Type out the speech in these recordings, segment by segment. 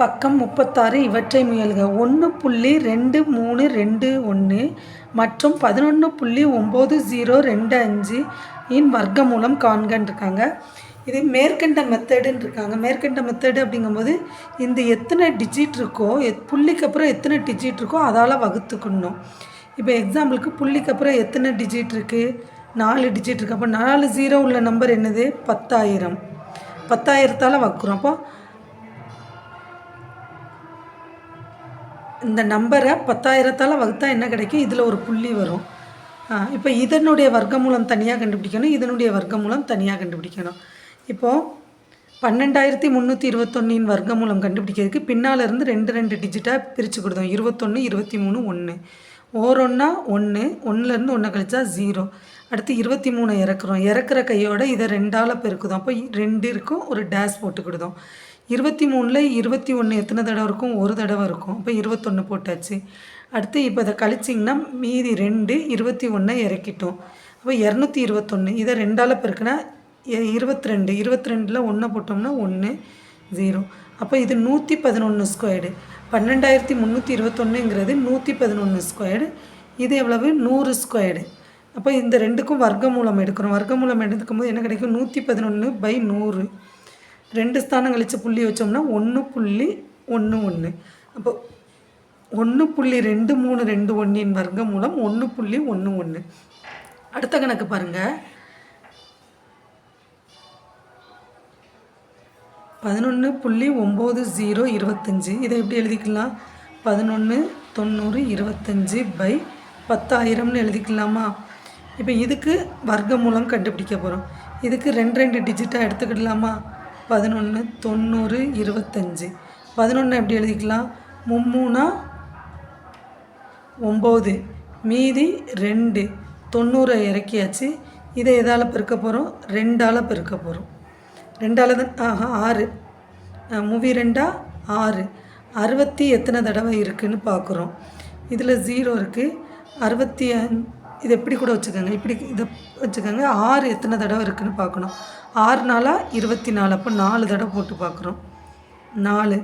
பக்கம் முப்பத்தாறு இவற்றை முயல்க. ஒன்று புள்ளி ரெண்டு மூணு ரெண்டு ஒன்று மற்றும் பதினொன்று புள்ளி ஒம்பது ஜீரோ ரெண்டு அஞ்சு இன் வர்க்கமூலம் காண்கன்னு இருக்காங்க இது மேற்கண்ட மெத்தடுன்னு இருக்காங்க மேற்கண்ட மெத்தடு அப்படிங்கும்போது இந்த எத்தனை டிஜிட் இருக்கோ எத் புள்ளிக்கு அப்புறம் எத்தனை டிஜிட் இருக்கோ அதால் வகுத்துக்கணும். இப்போ எக்ஸாம்பிளுக்கு புள்ளிக்கு அப்புறம் எத்தனை டிஜிட் இருக்குது நாலு டிஜிட் இருக்குது அப்போ நாலு ஜீரோ உள்ள நம்பர் என்னது? பத்தாயிரம். பத்தாயிரத்தால் வகுக்கிறோம். அப்போ இந்த நம்பரை பத்தாயிரத்தால் வகுத்தா என்ன கிடைக்கும்? இதில் ஒரு புள்ளி வரும். இப்போ இதனுடைய வர்க்கமூலம் தனியாக கண்டுபிடிக்கணும். இதனுடைய வர்க்கமூலம் தனியாக கண்டுபிடிக்கணும். இப்போது பன்னெண்டாயிரத்தி முந்நூற்றி இருபத்தொன்னின் வர்க்கமூலம் கண்டுபிடிக்கிறதுக்கு பின்னால் இருந்து ரெண்டு ரெண்டு டிஜிட்டாக பிரித்து கொடுத்தோம். இருபத்தொன்று இருபத்தி மூணு ஒன்று ஓரொன்னா ஒன்று ஒன்றுலேருந்து ஒன்று கழிச்சா ஜீரோ அடுத்து இருபத்தி மூணு இறக்குறோம். இறக்குற கையோட இதை ரெண்டால் பெருக்குதோம். அப்போ ரெண்டு இருக்கும் ஒரு டேஷ் போட்டுக்கிடுதோம் இருபத்தி மூணில் இருபத்தி ஒன்று எத்தனை தடவை இருக்கும்? ஒரு தடவை இருக்கும். அப்போ இருபத்தொன்று போட்டாச்சு. அடுத்து இப்போ இதை கழிச்சிங்கன்னா மீதி ரெண்டு இருபத்தி ஒன்றை இறக்கிட்டோம். அப்போ இரநூத்தி இருபத்தொன்று இதை ரெண்டால் பெருக்குனா இருபத்தி ரெண்டு. இருபத்தி ரெண்டில் ஒன்றை போட்டோம்னா ஒன்று ஜீரோ. அப்போ இது நூற்றி பதினொன்று ஸ்கொயர்டு. பன்னெண்டாயிரத்தி முந்நூற்றி இருபத்தொன்னுங்கிறது நூற்றி பதினொன்று ஸ்கொயர்டு. இது எவ்வளவு? நூறு ஸ்கொயர்டு. அப்போ இந்த ரெண்டுக்கும் வர்க்கமூலம் எடுக்கிறோம். வர்க்கமூலம் எடுக்கும் போது என்ன கிடைக்கும்? நூற்றி பதினொன்று பை நூறு. ரெண்டு ஸ்தானம் கழித்து புள்ளி வச்சோம்னா ஒன்று புள்ளி ஒன்று ஒன்று அப்போ ஒன்று புள்ளி ரெண்டு மூணு ரெண்டு ஒன்றின் வர்க்கம் மூலம் ஒன்று புள்ளி ஒன்று ஒன்று அடுத்த கணக்கு பாருங்கள் பதினொன்று புள்ளி ஒம்பது ஜீரோ இருபத்தஞ்சி. இதை எப்படி எழுதிக்கலாம்? பதினொன்று தொண்ணூறு இருபத்தஞ்சி பை பத்தாயிரம்னு எழுதிக்கலாமா? இப்போ இதுக்கு வர்க்க மூலம் கண்டுபிடிக்க போகிறோம் இதுக்கு ரெண்டு ரெண்டு டிஜிட்டாக எடுத்துக்கிடலாமா? பதினொன்று தொண்ணூறு இருபத்தஞ்சி. பதினொன்று எப்படி எழுதிக்கலாம்? மும்மூணா ஒம்பது மீதி ரெண்டு. தொண்ணூறை இறக்கியாச்சு. இதை எதால் பெருக்க போகிறோம் ரெண்டால் பெருக்க போகிறோம் ரெண்டால் தான் ஆஹா ஆறு. மூவி ரெண்டா? ஆறு. அறுபத்தி எத்தனை தடவை இருக்குதுன்னு பார்க்குறோம் இதில் ஜீரோ இருக்குது அறுபத்தி அஞ்சு இது எப்படி கூட வச்சுக்கோங்க இப்படி இதை வச்சுக்கோங்க. ஆறு எத்தனை தடவை இருக்குதுன்னு பார்க்கணும். ஆறு நாளாக இருபத்தி நாலு அப்போ நாலு தடவை போட்டு பார்க்குறோம். நாலு.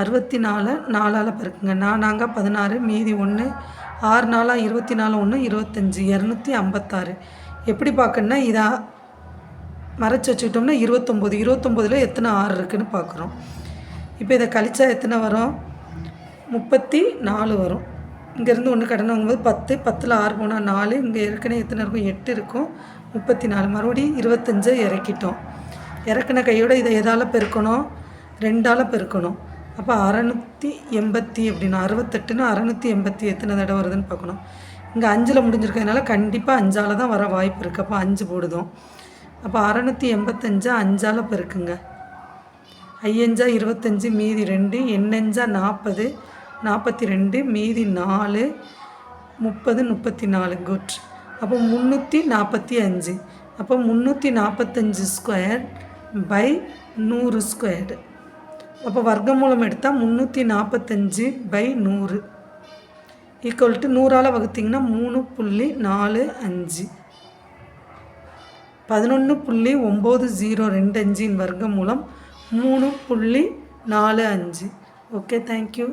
அறுபத்தி நாலு நாலால் பெருக்குங்க நாங்கள் பதினாறு மீதி ஒன்று ஆறு நாளாக இருபத்தி நாலு ஒன்று இருபத்தஞ்சி இரநூத்தி ஐம்பத்தாறு. எப்படி பார்க்கணுன்னா இதை மறைச்சி வச்சுக்கிட்டோம்னா இருபத்தொம்போது. இருபத்தொம்போதில் எத்தனை ஆறு இருக்குதுன்னு பார்க்குறோம். இப்போ இதை கழிச்சா எத்தனை வரும்? முப்பத்தி நாலு வரும். இங்கேருந்து ஒன்று கடன் வாங்கும்போது பத்து பத்தில் ஆறு போனால் நாலு இங்கே ஏற்கனவே எத்தனை இருக்கும் எட்டு இருக்கும். முப்பத்தி நாலு. மறுபடியும் இருபத்தஞ்சை இறக்கிட்டோம். இறக்குன கையோட இதை எதால் பெருக்கணும்? ரெண்டால் பெருக்கணும். அப்போ அறநூற்றி எண்பத்தி அப்படின்னா அறுபத்தெட்டுன்னு அறநூற்றி எண்பத்தி எத்தனை தடவை வருதுன்னு பார்க்கணும். இங்கே அஞ்சில் முடிஞ்சிருக்கிறதுனால கண்டிப்பாக அஞ்சால் தான் வர வாய்ப்பு இருக்குது அப்போ அஞ்சு போடுதோம். அப்போ அறநூற்றி எண்பத்தஞ்சா அஞ்சால் பெருக்குங்க. ஐயஞ்சா இருபத்தஞ்சு மீதி ரெண்டு எண்ணஞ்சா நாற்பது நாற்பத்தி ரெண்டு மீதி நாலு முப்பது முப்பத்தி நாலு குட் அப்போ முந்நூற்றி நாற்பத்தி அஞ்சு அப்போ முந்நூற்றி நாற்பத்தஞ்சு ஸ்கொயர் பை நூறு ஸ்கொயர் அப்போ வர்க்கமூலம் எடுத்தால் முந்நூற்றி நாற்பத்தஞ்சு பை நூறு. ஈக்குவல் டு நூறால் வகுத்திங்கன்னா மூணு புள்ளி நாலு அஞ்சு. பதினொன்று புள்ளி ஒம்பது ஜீரோ ரெண்டு அஞ்சின் வர்க்கம் மூலம் மூணு புள்ளி நாலு அஞ்சு. Okay thank you